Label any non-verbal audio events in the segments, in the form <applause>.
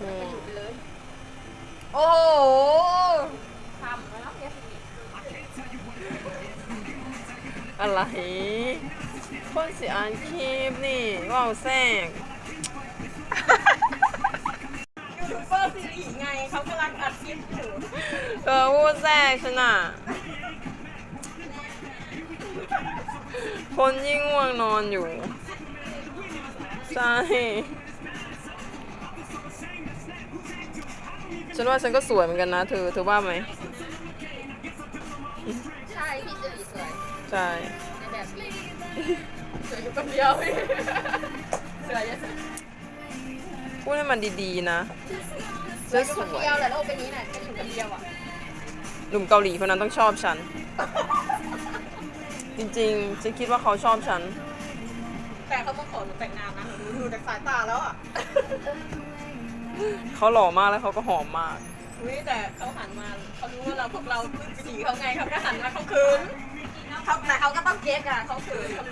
อืมไปเลยโอ้โหทำแล้วเนี่ยสิอะไรคนสิอ่านคลิปนี่ว้าวแซงยูทูบเบอร์สิริไงเขากำลังอัดคลิปอยู่เออพูดแทรกฉันอะคนยิ่งง่วงนอนอยู่ ใช่ ฉันว่าฉันก็สวยเหมือนกันนะเธอเธอว่าไหมใช่พี่สิริสวยใช่ในแบบนี้สวยอยู่คนเดียวสวยเยอะสุดพูดให้มันดีๆนะสวยอยู่คนเดียวแหละโลกใบนี้น่ะแค่อยู่คนเดียวอะหนุ่มเกาหลีคนนั้นต้องชอบฉัน จริงๆฉันคิดว่าเขาชอบฉัน แต่เขาต้องขอหนูแต่งงานนะหนูดูจากสายตาแล้วอะ เขาหล่อมากแล้วเขาก็หอมมาก อุ้ยแต่เขาหันมาเขารู้ว่าเราพวกเราพึ่งสีเขาไงเขาก็หันมาเขาคืนเขาแต่เขาก็ต้องเก๊กอะเขาคืนเขา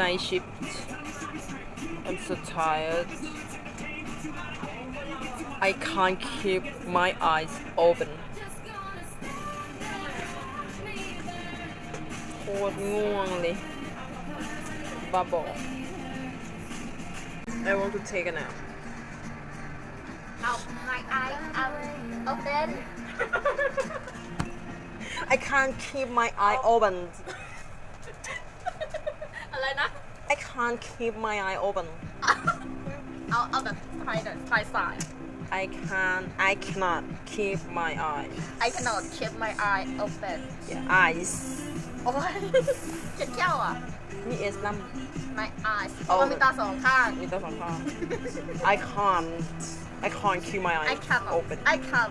night shift I'm so tired I can't keep my eyes open โคตรง่วงเลยบ้าบอ I want to take a nap เอา my eye <laughs> out open <laughs> I can't keep my eye open อะไรนะ I can't keep my eye open เอาเอาแบบไทยหน่อยไทยสาย I can I cannot keep my eye I cannot keep my eye open yeah, eyes โอ้ยเจ็ดแก้วอ่ะ มีเอสลัม <laughs> my eyes เพราะว่ามีตาสองข้าง มีตัวสองข้าง I can't I can't keep my eye I cannot open I can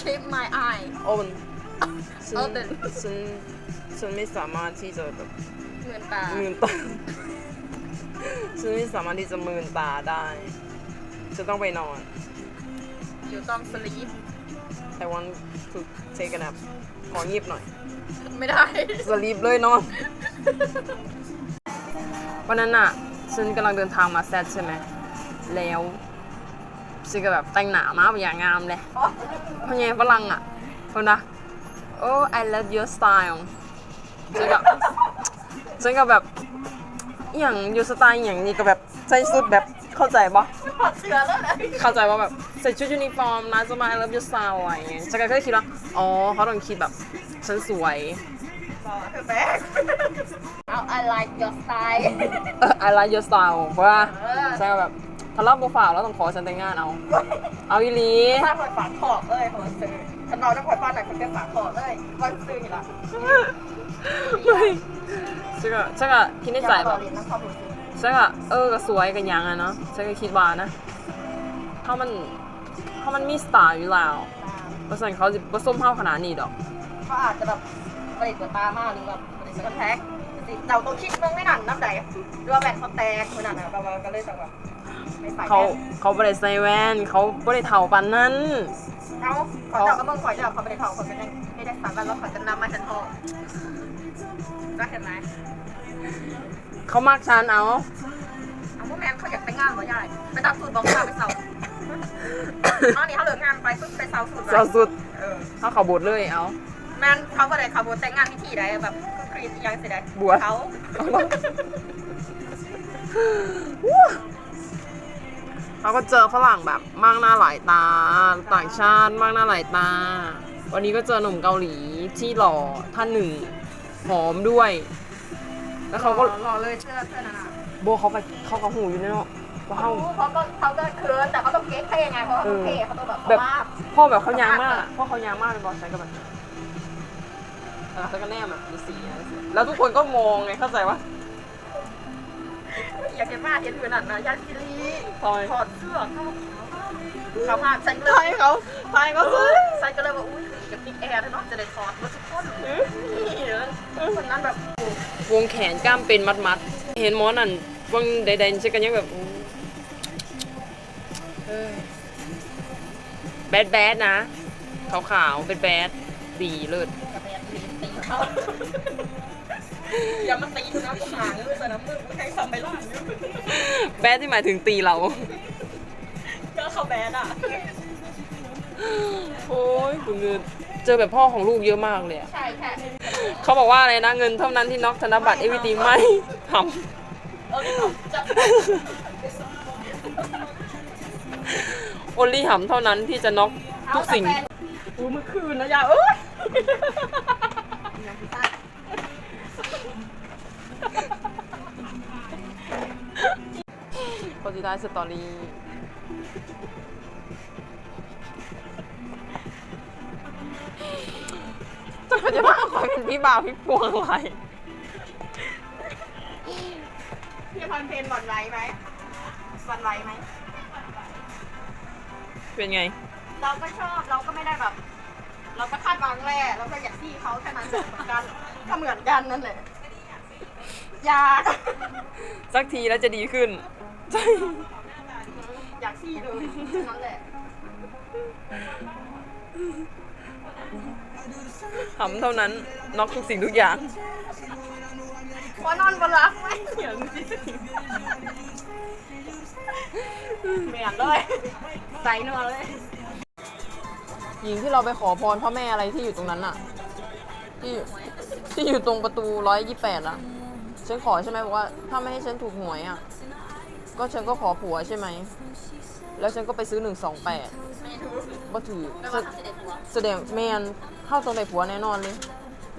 keep my eye open ฉัน Open ฉันฉันไม่สามารถที่จะแบบเหมือนตามืนตา ฉันไม่สามารถที่จะมืนตาได้ ฉันต้องไปนอน อยู่ต้อง sleep I want to take a nap ของีบหน่อย ไม่ได้สลีปเลยนอน วันนั้นอะฉันกำลังเดินทางมาแซดใช่ไหม แล้วฉันก็แบบแต่งหนามากอย่างงามเลยเพราะไงฝรั่งอะคนนะ oh I love your style ฉันก็ฉันก็แบบอหย่างอยู่สไตล์อหย่างนี้ก็แบบใส่ชุดแบบเข้าใจปะถอดเสื้อแล้วนะเข้าใจว่าแบบใส่ชุดยูนิฟอร์มนะจะมา I love your style อะไรอย่างเงี้ยฉันก็แค่คิดว่าอ๋อเขาต้องคิดแบบฉันสวยบอกเธอแบกเอา I like your style เออ I like your style เพราะว่าเออใช่แบบ ถ้ารับโปรไฟล์แล้วต้องขอฉันแต่งงานเอา เอาอีหลีถ้าหอยฝากขอบเลยของซื้อฉันนอนน้ำหอยฟ้าไหนคนเป็นฝากขอบเลยวันซื้อนี่ละไม่ฉันก็ฉันก็คิดในใจแบบเรียนน้ำความรู้สึกฉันก็เออก็สวยกันยังอะเนาะฉันก็คิดว่านะถ้ามันถ้ามันมีสไตล์อยู่แล้วเพราะฉะนั้นเขาจะผสมเข้าขนาดนี้ดอกเขาอาจจะแบบผลิตตัวตามากหรือแบบผลิตตัวแท็กเราต้องคิดเรื่องไม่หนันน้ำใดหรือว่าแบนเขาแตกขนาดนั้นเราก็เลยต้องแบบไม่ใส่ เขาเขาบริใส่แว่นเขาบริเท่าปันนั้นเขาเขาเจ้าก็เมืองขอยเจ้าเขาไม่ได้ทองเขาเป็นยังไม่ได้สั่งกันแล้วเขาจะนำมาฉันทองก็เห็นไหมเขามากฉันเอาเอาพวกแมนเขาอยากไปงานเหรอยายไปตามสูตรบอกว่าไปเสาตอนนี้เขาเหลืองานไปปุ๊บไปเสาสูตรเจ้าสุดเออเขาเขาบดเลยเอาแมนเขาก็เลยเขาบวชแต่งงานพิธีใดแบบครียังสิได้บวชเขา เขาก็เจอฝรั่งแบบมากหน้าหลายตา ต่างชาติมากหน้าหลายตา วันนี้ก็เจอหนุ่มเกาหลีที่หล่อท่านหนึ่งหอมด้วย แล้วเขาก็รอเลยเสื้อเสื้อนานาโบเขาไปเขาเขาหูอยู่เนี่ยเนาะว่าเขาเขาก็เขาก็เคินแต่เขาต้องเก๊กเท่ไงเพราะเขาต้องเท่เขาต้องแบบแบบมากพ่อแบบเขายางมากอะพ่อเขายางมากเลยบอกใช้กับแบบแล้วก็แนมแบบมีสีอะไรสีแล้วทุกคนก็มองไงเข้าใจว่า อยากเห็นมากเห็นเหมือนนั่นนะยาซิลีทอย ถอดเสื้อเข้าเขามากใส่เลทอยยเขาทอยเขาซื้อใส่ก็เลยว่าอุ้ยกับติ๊กแอร์ด้วยเนาะจะได้ถอดมาทุกคนนี่คนนั้นแบบวงแขนกล้ามเป็นมัดมัดๆเห็นหมอนั่นวงใดๆใช่กันยังแบบอู้เออแบดแบดนะขาวๆเป็นแบดดีเลิศ กระแบตีตีเขา อย่ามาตีกูนะกูหางเลยแต่น้ำมือกูแทงสับไปล่างแบดที่หมายถึงตีเราแบนอะ โอ้ยคุณเงินเจอแบบพ่อของลูกเยอะมากเลยอะใช่แค่เขาบอกว่าอะไรนะเงินเท่านั้นที่น็อกธนบัตรเอวีตีไม่ทเออผมจะำโอลี่หำเท่านั้นที่จะน็อกทุกสิ่ง อู้เมื่อคืนนะยาเอ้ย คนสุดท้ายสตอรี่จะเขาจะว่าคอยเป็นพี่บ่าวพี่ปวงอะไรพี่พันเพนหวั่นไหวไหมหวั่นไหวไหม เป็นไง เราก็ชอบเราก็ไม่ได้แบบ เราก็คาดหวังแหละเราก็อยากที่เขาแค่นั้นแหละเหมือนกันก็เหมือนกันนั่นแหละอยาก สักทีแล้วจะดีขึ้น ใช่อยากที่เลยแค่นั้นแหละหำเท่านั้นน็อกทุกสิ่งทุกอย่างว่านอนบนรักไหมเหมือนจริงเหมือนเลยใส่เนื้อเลย หญิงที่เราไปขอพรพ่อแม่อะไรที่อยู่ตรงนั้นอะที่ที่อยู่ตรงประตูร้อยยี่แปดอะฉันขอใช่ไหมบอกว่า ถ้าไม่ให้ฉันถูกหวยอะ ก็ฉันก็ขอผัวใช่ไหม แล้วฉันก็ไปซื้อหนึ่งสองแปดไม่ถือก็ถือไม่ว่าทำเสด็จหัวแสดงแมนเข้าตรงไหนผัวแน่นอนเลย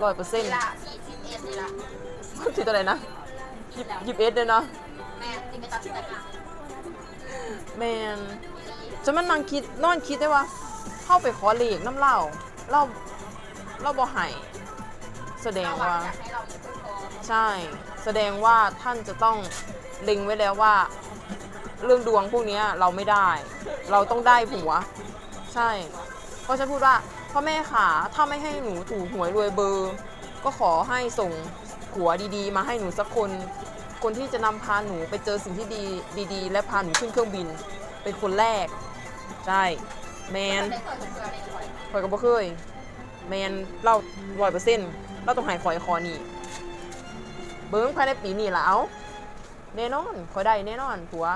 ร้อยเปอร์เซ็นต์นี่ละสี่สิบเอ็ดนี่ละถือตัวไหนนะยิบเอสเลยนะ แม่ที่ไม่ตัดสินใจมาแมนจะมันนั่งคิดนอนคิดได้ว่าเข้าไปขอเลขน้ำเหล้าเหล้าเหล้าบ่ใหายแสดงว่า อยากให้เรามีคนพอใช่ แสดงว่าท่านจะต้องเล็งไว้แล้วว่า เรื่องดวงพวกนี้เราไม่ได้ เราต้องได้ผัว ใช่เพราะฉันพูดว่าพ่อแม่ขาถ้าไม่ให้หนูถูกหวยรวยเบอร์ ก็ขอให้ส่งผัวดีๆ มาให้หนูสักคน คนที่จะนำพาหนูไปเจอสิ่งที่ดีดีๆ และพาหนูขึ้นเครื่องบิน เป็นคนแรก ใช่แมนคยเห็นเพื่อยก็บ่เคย แมนเราร้อยเปอร์เซ็นต์เราต้องหายข่อยคอนี่เบิ้งภายในปีนี้ละเอาแน่นอนข่อยได้แน่นอนผัว